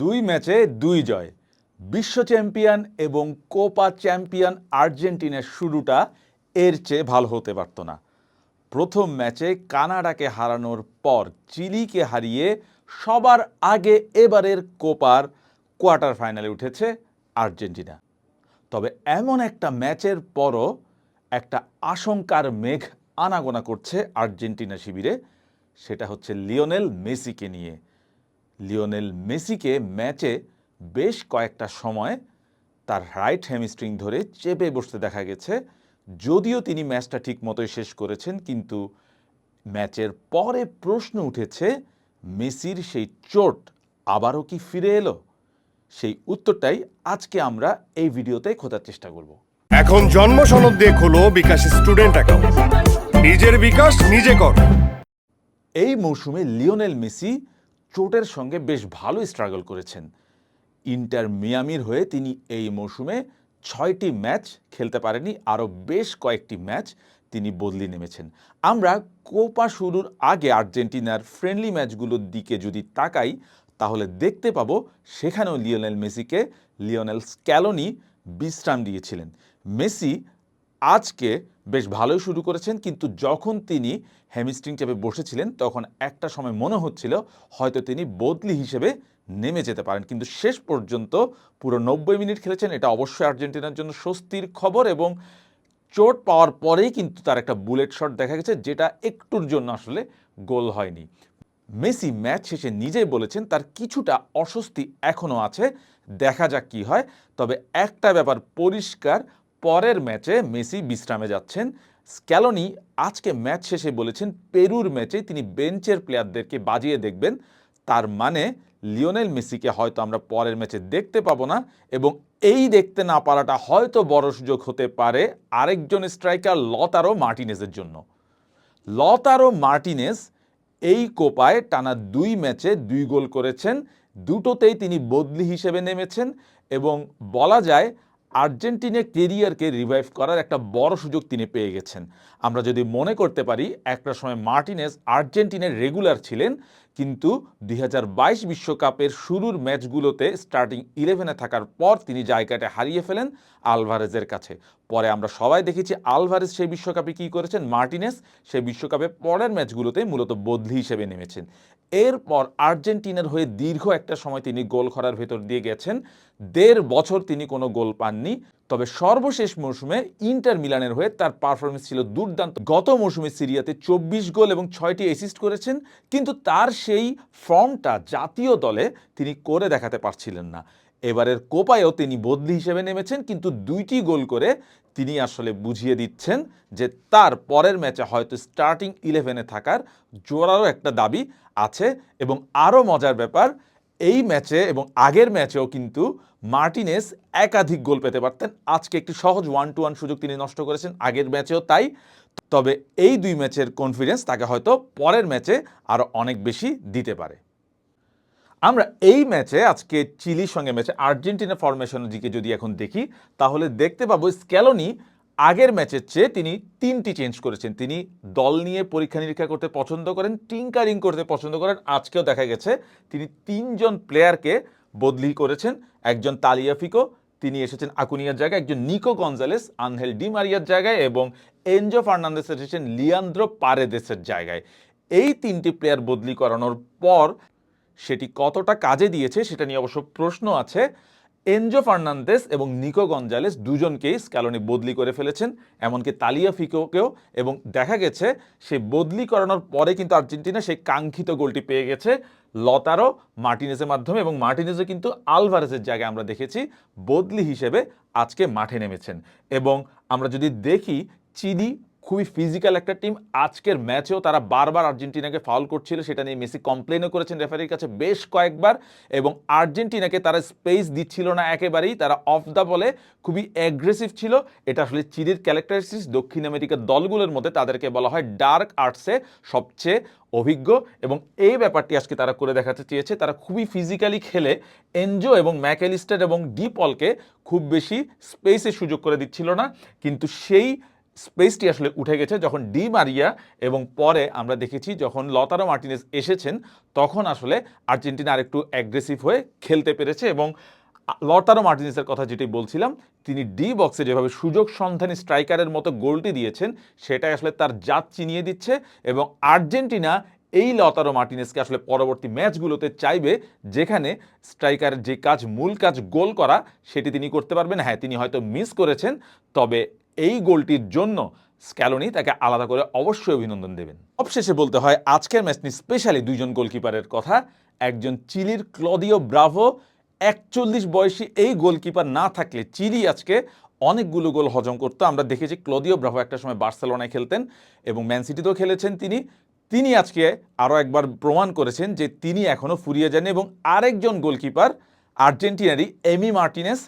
দুই ম্যাচে দুই জয়। বিশ্ব চ্যাম্পিয়ন এবং কোপা চ্যাম্পিয়ন আর্জেন্টিনার শুরুটা এর চেয়ে ভালো হতে পারত না। প্রথম ম্যাচে কানাডাকে হারানোর পর চিলিকে হারিয়ে সবার আগে এবারের কোপার কোয়ার্টার ফাইনালে উঠেছে আর্জেন্টিনা। তবে এমন একটা ম্যাচের পরও একটা আশঙ্কার মেঘ আনাগোনা করছে আর্জেন্টিনা শিবিরে, সেটা হচ্ছে লিওনেল মেসিকে নিয়ে। লিওনেল মেসিকে ম্যাচে বেশ কয়েকটা সময় তার রাইট হ্যামস্ট্রিং ধরে চেপে বসতে দেখা গেছে। যদিও তিনি ম্যাচটা ঠিক মতোই শেষ করেছেন কিন্তু ম্যাচের পরে প্রশ্ন উঠেছে মেসির সেই চোট আবারও কি ফিরে এলো? সেই উত্তরটাই আজকে আমরা এই ভিডিওতে খোঁজার চেষ্টা করব। এখন জন্ম সনদ দিয়ে খোলো বিকাশ স্টুডেন্ট অ্যাকাউন্ট। নিজের বিকাশ নিজে কর। এই মৌসুমে লিওনেল মেসি চোটের সঙ্গে বেশ ভালো স্ট্রাগল করেছেন। ইন্টার মিয়ামির হয়ে তিনি এই মৌসুমে ছয়টি ম্যাচ খেলতে পারেনি আরও বেশ কয়েকটি ম্যাচ তিনি বদলি নেমেছেন। আমরা কোপা শুরুর আগে আর্জেন্টিনার ফ্রেন্ডলি ম্যাচগুলোর দিকে যদি তাকাই, তাহলে দেখতে পাবো সেখানেও লিওনেল মেসিকে লিওনেল স্ক্যালোনি বিশ্রাম দিয়েছিলেন। মেসি আজকে বেশ ভালোই শুরু করেছেন, কিন্তু যখন তিনি হ্যামিস্ট্রিং চেপে বসেছিলেন, তখন একটা সময় মনে হচ্ছিল হয়তো তিনি বদলি হিসেবে নেমে যেতে পারেন। কিন্তু শেষ পর্যন্ত পুরো নব্বই মিনিট খেলেছেন, এটা অবশ্যই আর্জেন্টিনার জন্য স্বস্তির খবর এবং চোট পাওয়ার পরেই কিন্তু তার একটা বুলেট শট দেখা গেছে, যেটা একটুর জন্য আসলে গোল হয়নি। মেসি ম্যাচ শেষে নিজেই বলেছেন, তার কিছুটা অস্বস্তি এখনও আছে, দেখা যাক কি হয়। তবে একটা ব্যাপার পরিষ্কার পরের ম্যাচে মেসি বিশ্রামে যাচ্ছেন। স্ক্যালোনি আজকে ম্যাচ শেষে বলেছেন, পেরুর ম্যাচে তিনি বেঞ্চের প্লেয়ারদেরকে বাজিয়ে দেখবেন। তার মানে লিওনেল মেসিকে হয়তো আমরা পরের ম্যাচে দেখতে পাবো না এবং এই দেখতে না পারাটা হয়তো বড় সুযোগ হতে পারে আরেকজন স্ট্রাইকার লতারো মার্টিনেজের জন্য। লতারো মার্টিনেজ এই কোপায় টানা দুই ম্যাচে দুই গোল করেছেন। দুটোতেই তিনি বদলি হিসেবে নেমেছেন এবং বলা যায় আর্জেন্টিনের কেরিয়ারকে রিভাইভ করার একটা বড় সুযোগ তিনি পেয়ে গেছেন। আমরা যদি মনে করতে পারি, একটা সময় মার্টিনেস আর্জেন্টিনার রেগুলার ছিলেন কিন্তু দুই বিশ্বকাপের শুরুর ম্যাচগুলোতে স্টার্টিং ইলেভেনে থাকার পর তিনি জায়গাটা হারিয়ে ফেলেন আলভারেজের কাছে। পরে আমরা সবাই দেখেছি আলভারেজ সেই বিশ্বকাপে কী করেছেন? মার্টিনেস সেই বিশ্বকাপে পরের ম্যাচগুলোতে মূলত বদলি হিসেবে নেমেছেন। এরপর আর্জেন্টিনার হয়ে দীর্ঘ একটা সময় তিনি গোল করার ভেতর দিয়ে গেছেন। দেড় বছর তিনি কোনো গোল পাননি। তবে সর্বশেষ মৌসুমে ইন্টার মিলানের হয়ে তার পারফরমেন্স ছিল দুর্দান্ত। গত মৌসুমে সিরিয়াতে চব্বিশ গোল এবং ছয়টি অ্যাসিস্ট করেছেন, কিন্তু তার সেই ফর্মটা জাতীয় দলে তিনি করে দেখাতে পারছিলেন না। এবারের কোপায়ও তিনি বদলি হিসেবে নেমেছেন, কিন্তু দুইটি গোল করে তিনি আসলে বুঝিয়ে দিচ্ছেন যে তার পরের ম্যাচে হয়তো স্টার্টিং ইলেভেনে থাকার জোরালো একটা দাবি আছে এবং আরও মজার ব্যাপার এই ম্যাচে এবং আগের ম্যাচেও কিন্তু মার্টিনেস একাধিক গোল পেতে পারতেন। আজকে একটি সহজ ওয়ান টু ওয়ান সুযোগ তিনি নষ্ট করেছেন, আগের ম্যাচেও তাই। তবে এই দুই ম্যাচের কনফিডেন্স তাকে হয়তো পরের ম্যাচে আরও অনেক বেশি দিতে পারে। আমরা এই ম্যাচে, আজকে চিলির সঙ্গে ম্যাচে আর্জেন্টিনা ফরমেশনের দিকে যদি এখন দেখি, তাহলে দেখতে পাবো স্ক্যালোনি আগের ম্যাচের চেয়ে তিনি তিনটি চেঞ্জ করেছেন। তিনি দল নিয়ে পরীক্ষা নিরীক্ষা করতে পছন্দ করেন, টিঙ্কারিং করতে পছন্দ করেন। আজকেও দেখা গেছে তিনি তিনজন প্লেয়ারকে বদলি করেছেন। একজন তালিয়াফিকো, তিনি এসেছেন আকুনিয়ার জায়গায়। একজন নিকো গঞ্জালেস আনহেল ডি মারিয়ার জায়গায় এবং এনজো ফার্নান্দেস এসেছেন লিয়ান্দ্রো পারেদেসের জায়গায়। এই তিনটি প্লেয়ার বদলি করানোর পর সেটি কতটা কাজে দিয়েছে সেটা নিয়ে অবশ্য প্রশ্ন আছে। এনজো ফার্নান্দেস এবং নিকো গঞ্জালেস দুজনকেই স্ক্যালোনি বদলি করে ফেলেছেন, এমনকি তালিয়া ফিকোকেও, এবং দেখা গেছে সে বদলি করানোর পরে কিন্তু আর্জেন্টিনা সেই কাঙ্ক্ষিত গোলটি পেয়ে গেছে লতারো মার্টিনেজের মাধ্যমে, এবং মার্টিনেজে কিন্তু আলভারেজের জায়গায় আমরা দেখেছি বদলি হিসেবে আজকে মাঠে নেমেছেন। এবং আমরা যদি দেখি, চিলি খুবই ফিজিক্যাল একটা টিম আজকের ম্যাচেও তারা বারবার আর্জেন্টিনাকে ফাউল করছিল, সেটা নিয়ে মেসি কমপ্লেনও করেছেন রেফারির কাছে বেশ কয়েকবার। এবং আর্জেন্টিনাকে তারা স্পেস দিচ্ছিল না একেবারেই, তারা অফ দ্য বলে খুবই অ্যাগ্রেসিভ ছিল। এটা আসলে চিলির ক্যারেক্টারিস্টিক্স দক্ষিণ আমেরিকার দলগুলোর মধ্যে তাদেরকে বলা হয় ডার্ক আর্টসে সবচেয়ে অভিজ্ঞ। এবং এই ব্যাপারটি আজকে তারা করে দেখাতে চেয়েছে। তারা খুবই ফিজিক্যালি খেলে। এনজো এবং ম্যাকেলিস্টার এবং ডিপলকে খুব বেশি স্পেসে সুযোগ করে দিচ্ছিল না। কিন্তু সেই স্পেসটি আসলে উঠে গেছে, যখন ডি মারিয়া এবং পরে আমরা দেখেছি যখন লতারো মার্টিনেস এসেছেন, তখন আসলে আর্জেন্টিনা আরেকটু অ্যাগ্রেসিভ হয়ে খেলতে পেরেছে এবং লতারো মার্টিনেসের কথা যেটি বলছিলাম, তিনি ডি বক্সে যেভাবে সুযোগ সন্ধানী স্ট্রাইকারের মতো গোলটি দিয়েছেন, সেটাই আসলে তার জাত চিনিয়ে দিচ্ছে এবং আর্জেন্টিনা এই লতারো মার্টিনেসকে আসলে পরবর্তী ম্যাচগুলোতে চাইবে, যেখানে স্ট্রাইকারের যে কাজ, মূল কাজ গোল করা, সেটি তিনি করতে পারবেন। হ্যাঁ তিনি হয়তো মিস করেছেন, তবে এই গোলটির জন্য স্ক্যালোনি তাকে আলাদা করে অবশ্যই অভিনন্দন দেবেন। অবশেষে বলতে হয়, আজকের ম্যাচ নিয়ে স্পেশালি দুইজন গোলকিপারের কথা। একজন চিলির ক্লদিও ব্রাভো, একচল্লিশ বয়সী এই গোলকিপার না থাকলে চিলি আজকে অনেকগুলো গোল হজম করতো। আমরা দেখেছি ক্লদিও ব্রাভো একটা সময় বার্সেলোনায় খেলতেন এবং ম্যান সিটিতেও খেলেছেন তিনি। তিনি আজকে আরও একবার প্রমাণ করেছেন যে তিনি এখনও ফুরিয়ে যান এবং আরেকজন গোলকিপার, আর্জেন্টিনারই এমি মার্টিনেস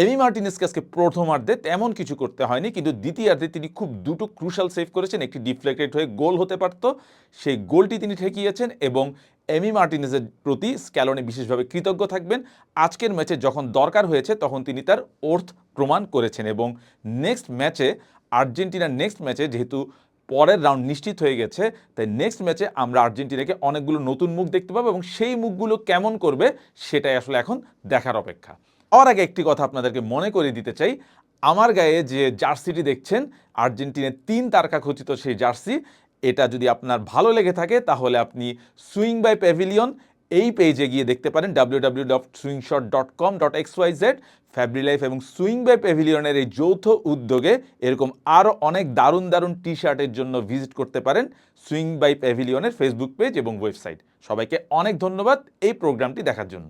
এমি মার্টিনেসকে আজকে প্রথমার্ধে তেমন কিছু করতে হয়নি, কিন্তু দ্বিতীয়ার্ধে তিনি খুব দুটো ক্রুশাল সেভ করেছেন, একটি ডিফ্লেক্টেড হয়ে গোল হতে পারত। সেই গোলটি তিনি ঠেকিয়েছেন এবং এমি মার্টিনেসের প্রতি স্ক্যালনে বিশেষভাবে কৃতজ্ঞ থাকবেন। আজকের ম্যাচে যখন দরকার হয়েছে, তখন তিনি তার ওর্থ প্রমাণ করেছেন এবং নেক্সট ম্যাচে, আর্জেন্টিনার নেক্সট ম্যাচে যেহেতু পরের রাউন্ড নিশ্চিত হয়ে গেছে, তাই নেক্সট ম্যাচে আমরা আর্জেন্টিনাকে অনেকগুলো নতুন মুখ দেখতে পাবো এবং সেই মুখগুলো কেমন করবে, সেটাই আসলে এখন দেখার অপেক্ষা। আর আগে একটি কথা আপনাদেরকে মনে করিয়ে দিতে চাই। আমার গায়ে যে জার্সিটি দেখছেন, আর্জেন্টিনার তিন তারকা খচিত সেই জার্সি, এটা যদি আপনার ভালো লেগে থাকে, তাহলে আপনি সুইং বাই প্যাভিলিয়ন এই পেজে গিয়ে দেখতে পারেন W W dot swingshot dot com dot X Y Z. Fabrilife এবং সুইং বাই প্যাভিলিয়নের এই যৌথ উদ্যোগে এরকম আরও অনেক দারুণ দারুণ টি শার্টের জন্য ভিজিট করতে পারেন সুইং বাই প্যাভিলিয়নের ফেসবুক পেজ এবং ওয়েবসাইট। সবাইকে অনেক ধন্যবাদ এই প্রোগ্রামটি দেখার জন্য।